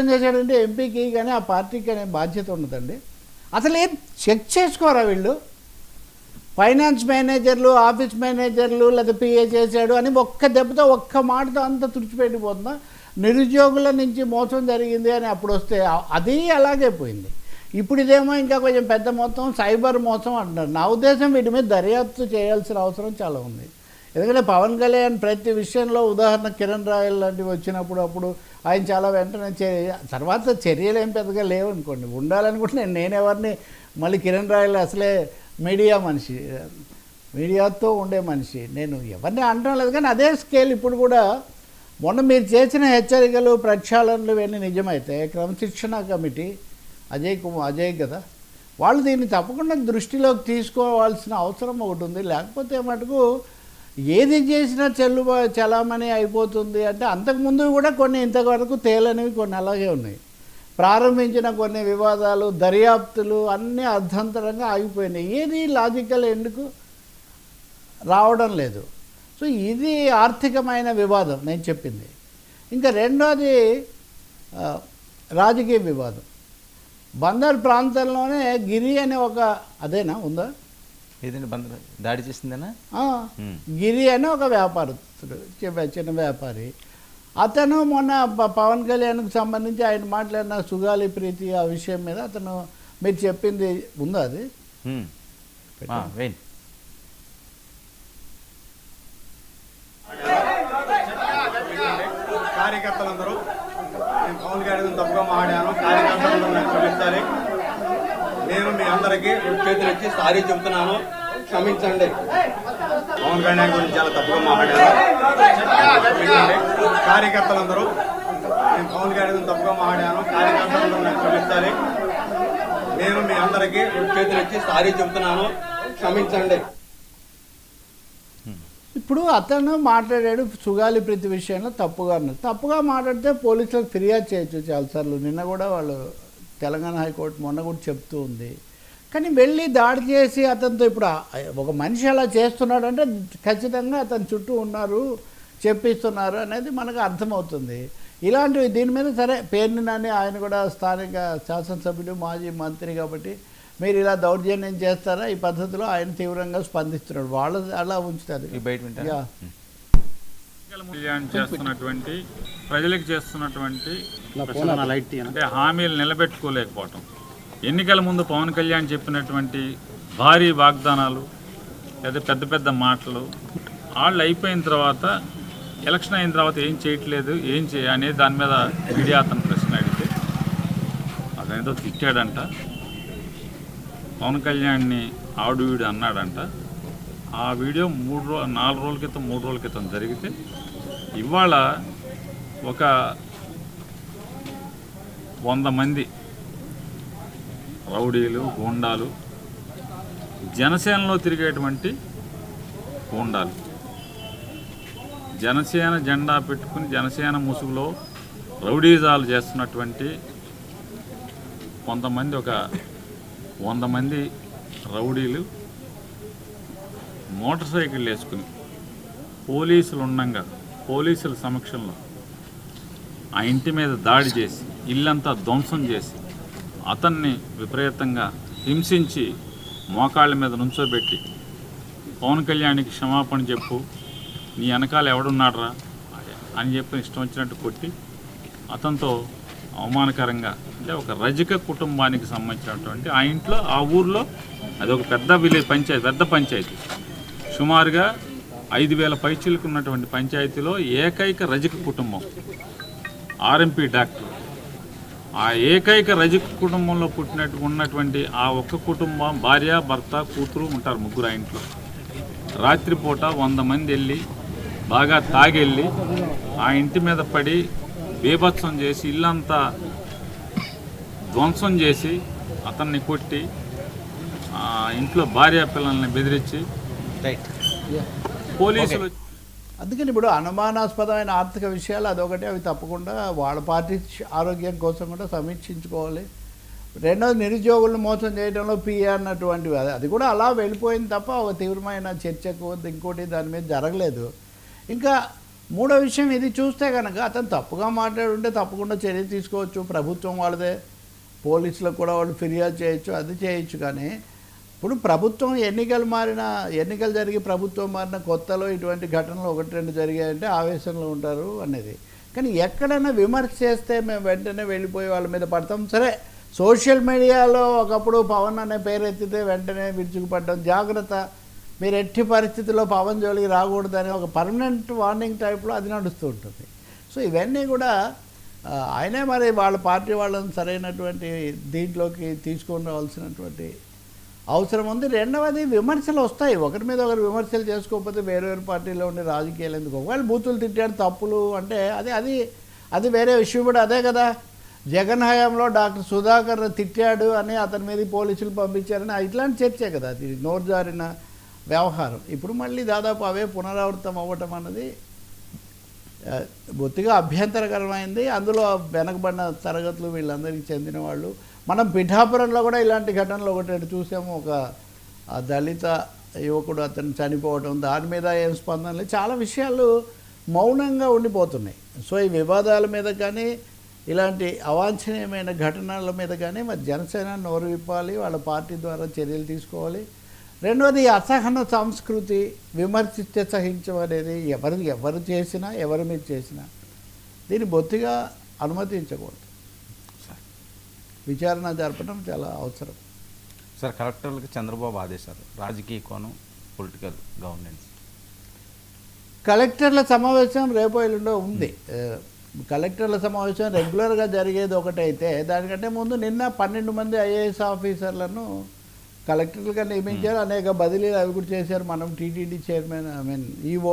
ఏం చేశాడంటే ఎంపీకి కానీ ఆ పార్టీకి అనే బాధ్యత ఉండదండి. అసలు ఏం చెక్ చేసుకోరా వీళ్ళు? ఫైనాన్స్ మేనేజర్లు ఆఫీస్ మేనేజర్లు లేదా పిఏ చేశాడు అని ఒక్క దెబ్బతో ఒక్క మాటతో అంత తుడిచిపెట్టిపోతుందా నిరుద్యోగుల నుంచి మోసం జరిగింది అని అప్పుడు వస్తే అది అలాగే పోయింది. ఇప్పుడు ఇదేమో ఇంకా కొంచెం పెద్ద మొత్తం సైబర్ మోసం అంటున్నారు. నా ఉద్దేశం వీటి మీద దర్యాప్తు చేయాల్సిన అవసరం చాలా ఉంది. ఎందుకంటే పవన్ కళ్యాణ్ ప్రతి విషయంలో ఉదాహరణ కిరణ్ రాయల్ లాంటివి వచ్చినప్పుడు అప్పుడు ఆయన చాలా వెంటనే తర్వాత చర్యలు ఏం పెద్దగా లేవనుకోండి ఉండాలనుకుంటే నేను ఎవరిని మళ్ళీ కిరణ్ రాయల్ అసలే మీడియా మనిషి. మీడియాతో ఉండే మనిషి. నేను ఎవరిని అనడం లేదు కానీ అదే స్కేల్ ఇప్పుడు కూడా మొన్న మీరు చేసిన హెచ్చరికలు ప్రక్షాళనలు ఇవన్నీ నిజమైతే క్రమశిక్షణ కమిటీ అజయ్ కుమార్ అజయ్ కదా వాళ్ళు దీన్ని తప్పకుండా దృష్టిలోకి తీసుకోవాల్సిన అవసరం ఒకటి ఉంది. లేకపోతే మటుకు ఏది చేసినా చెల్లుబా చలామణి అయిపోతుంది అంటే అంతకుముందు కూడా కొన్ని ఇంతవరకు తేలనివి కొన్ని అలాగే ఉన్నాయి. ప్రారంభించిన కొన్ని వివాదాలు దర్యాప్తులు అన్నీ అర్ధంతరంగా ఆగిపోయినాయి. ఏది లాజికల్ ఎందుకు? రావడం లేదు. సో ఇది ఆర్థికమైన వివాదం నేను చెప్పింది. ఇంకా రెండోది రాజకీయ వివాదం. బందర్ ప్రాంతంలోనే గిరి అనే ఒక అదేనా ఉందా? ఏదండి బంద దాడి చేసిందేనా. గిరి అని ఒక వ్యాపారస్తుడు చిన్న చిన్న వ్యాపారి. అతను మొన్న ప- పవన్ కళ్యాణ్కి సంబంధించి ఆయన మాట్లాడిన సుగాలి ప్రీతి ఆ విషయం మీద అతను మీరు చెప్పింది ఉందా అది? కార్యకర్తలందరూ నేను పవన్ కళ్యాణ్ తప్పుగా మాట్లాడాను. కార్యకర్తలందరూ క్షమించాలి. నేను మీ అందరికీ రెండు చేతులు ఇచ్చి సారీ చెబుతున్నాను. క్షమించండి. పవన్ కళ్యాణ్ గురించి చాలా తప్పుగా మాట్లాడాను కార్యకర్తలందరూ నేను పవన్ కళ్యాణ్ తప్పుగా మాట్లాడాను. కార్యకర్తలందరూ నాకు క్షమించాలి. నేను మీ అందరికీ రెండు చేతులు ఇచ్చి సారీ చెబుతున్నాను. క్షమించండి. ఇప్పుడు అతను మాట్లాడాడు సుగాలి ప్రతి విషయంలో తప్పుగా అన్నారు. తప్పుగా మాట్లాడితే పోలీసులకు ఫిర్యాదు చేయొచ్చు చాలాసార్లు. నిన్న కూడా వాళ్ళు తెలంగాణ హైకోర్టు మొన్న కూడా చెప్తూ ఉంది. కానీ వెళ్ళి దాడి చేసి అతనితో ఇప్పుడు ఒక మనిషి అలా చేస్తున్నాడు అంటే ఖచ్చితంగా అతని చుట్టూ ఉన్నారు చెప్పిస్తున్నారు అనేది మనకు అర్థమవుతుంది. ఇలాంటివి దీని మీద సరే పేర్ని నాని ఆయన కూడా స్థానిక శాసనసభ్యుడు మాజీ మంత్రి కాబట్టి మీరు ఇలా దౌర్జన్యం చేస్తారా? ఈ పద్ధతిలో ఆయన తీవ్రంగా స్పందిస్తున్నాడు. వాళ్ళు అలా ఉంచుతారు. ఈ బయట వింటారా? యా. కళ్యాణ్ చేస్తున్నటువంటి ప్రజలకు చేస్తున్నటువంటి అంటే హామీలు నిలబెట్టుకోలేకపోవటం. ఎన్నికల ముందు పవన్ కళ్యాణ్ చెప్పినటువంటి భారీ వాగ్దానాలు లేదా పెద్ద పెద్ద మాటలు వాళ్ళు అయిపోయిన తర్వాత ఎలక్షన్ అయిన తర్వాత ఏం చేయట్లేదు ఏం చేయ అనేది దాని మీద మీడియా అతను ప్రశ్న అడిగితే అతనేదో తిట్టాడంట. పవన్ కళ్యాణ్ని ఆడు వీడు అన్నాడంట. ఆ వీడియో మూడు రో నాలుగు రోజుల క్రితం మూడు రోజుల క్రితం జరిగితే ఇవాళ ఒక వంద మంది రౌడీలు గూండాలు జనసేనలో తిరిగేటువంటి గూండాలు. జనసేన జెండా పెట్టుకుని జనసేన ముసుగులో రౌడీజాలు చేస్తున్నటువంటి కొంతమంది ఒక వంద మంది రౌడీలు మోటార్ సైకిల్ వేసుకుని పోలీసులు ఉండంగా పోలీసుల సమక్షంలో ఆ ఇంటి మీద దాడి చేసి ఇల్లంతా ధ్వంసం చేసి అతన్ని విపరీతంగా హింసించి మోకాళ్ళ మీద నుంచోబెట్టి పవన్ కళ్యాణ్కి క్షమాపణ చెప్పు నీ వెనకాల ఎవడున్నాడ్రా? అని చెప్పి ఇష్టం వచ్చినట్టు కొట్టి అతనితో అవమానకరంగా అంటే ఒక రజక కుటుంబానికి సంబంధించినటువంటి ఆ ఇంట్లో ఆ ఊర్లో అది ఒక పెద్ద విలేజ్ పంచాయతీ పెద్ద పంచాయతీ. సుమారుగా ఐదు వేల పైచీలకు ఉన్నటువంటి పంచాయతీలో ఏకైక రజక కుటుంబం ఆర్ఎంపీ డాక్టర్. ఆ ఏకైక రజక కుటుంబంలో పుట్టినట్టు ఉన్నటువంటి ఆ ఒక్క కుటుంబం భార్య భర్త కూతురు ఉంటారు ముగ్గురు ఆ ఇంట్లో. రాత్రిపూట వంద మంది వెళ్ళి బాగా తాగెళ్ళి ఆ ఇంటి మీద పడి బీభత్సం చేసి ఇల్లంతా ధ్వంసం చేసి అతన్ని కొట్టి ఆ ఇంట్లో భార్య పిల్లల్ని బెదిరించి పోలీసులు అందుకని ఇప్పుడు అనుమానాస్పదమైన ఆర్థిక విషయాలు అదొకటి అవి తప్పకుండా వాళ్ళ పార్టీ ఆరోగ్యం కోసం కూడా సమీక్షించుకోవాలి. రెండోది నిరుద్యోగులను మోసం చేయడంలో పిఏ అన్నటువంటివి అది అది కూడా అలా వెళ్ళిపోయింది తప్ప ఒక తీవ్రమైన చర్చకు ఇంకోటి దాని మీద జరగలేదు. ఇంకా మూడో విషయం ఇది చూస్తే కనుక అతను తప్పుగా మాట్లాడుంటే తప్పకుండా చర్య తీసుకోవచ్చు ప్రభుత్వం వాళ్ళదే పోలీసులకు కూడా వాళ్ళు ఫిర్యాదు చేయొచ్చు అది చేయొచ్చు కానీ ఇప్పుడు ప్రభుత్వం ఎన్నికలు మారిన ఎన్నికలు జరిగి ప్రభుత్వం మారిన కొత్తలో ఇటువంటి ఘటనలు ఒకటి రెండు జరిగాయంటే ఆవేశంలో ఉంటారు అనేది. కానీ ఎక్కడైనా విమర్శ చేస్తే మేము వెంటనే వెళ్ళిపోయి వాళ్ళ మీద పడతాం. సరే సోషల్ మీడియాలో ఒకప్పుడు పవన్ అనే పేరు ఎత్తితే వెంటనే విరుచుకుపడ్డం. జాగ్రత్త మీరు ఎట్టి పరిస్థితుల్లో పవన్ జోలికి రాకూడదని ఒక పర్మనెంట్ వార్నింగ్ టైప్లో అది నడుస్తూ ఉంటుంది. సో ఇవన్నీ కూడా ఆయనే మరి వాళ్ళ పార్టీ వాళ్ళని సరైనటువంటి దీంట్లోకి తీసుకొని రావాల్సినటువంటి అవసరం ఉంది. రెండవది విమర్శలు వస్తాయి. ఒకరి మీద ఒకరు విమర్శలు చేసుకోకపోతే వేరే వేరే పార్టీలో ఉండే రాజకీయాలు ఎందుకు ఒకవేళ బూతులు తిట్టాడు తప్పులు అంటే అది అది అది వేరే విషయం కూడా అదే కదా. జగన్ హయాంలో డాక్టర్ సుధాకర్ తిట్టాడు అని అతని మీద పోలీసులు పంపించారని ఇట్లాంటి చర్చే కదా. అది నోరు జారిన వ్యవహారం. ఇప్పుడు మళ్ళీ దాదాపు అవే పునరావృతం అవ్వటం అన్నది బొత్తిగా అభ్యంతరకరమైంది. అందులో వెనకబడిన తరగతులు వీళ్ళందరికీ చెందిన వాళ్ళు మనం పిఠాపురంలో కూడా ఇలాంటి ఘటనలు ఒకటి చూసాము. ఒక దళిత యువకుడు అతను చనిపోవడం దాని మీద ఏం స్పందన లేదు. చాలా విషయాలు మౌనంగా ఉండిపోతున్నాయి. సో ఈ వివాదాల మీద కానీ ఇలాంటి అవాంఛనీయమైన ఘటనల మీద కానీ మరి జనసేన నోరు విప్పాలి వాళ్ళ పార్టీ ద్వారా చర్యలు తీసుకోవాలి. రెండవది అసహన సంస్కృతి విమర్శిస్తే సహించం అనేది ఎవరు ఎవరు చేసినా ఎవరి మీద చేసినా దీన్ని బొత్తిగా అనుమతించకూడదు. విచారణ జరపడం చాలా అవసరం. సార్ కలెక్టర్లకు చంద్రబాబు ఆదేశాలు రాజకీయ కోణం పొలిటికల్ గవర్నెన్స్. కలెక్టర్ల సమావేశం రేపు ఎల్లుండో ఉంది. ఆ, కలెక్టర్ల సమావేశం రెగ్యులర్గా జరిగేది ఒకటైతే దానికంటే ముందు నిన్న పన్నెండు మంది ఐఏఎస్ ఆఫీసర్లను కలెక్టర్లుగా నియమించారు. అనేక బదిలీలు అవి కూడా చేశారు. మనం TTD chairman I mean EO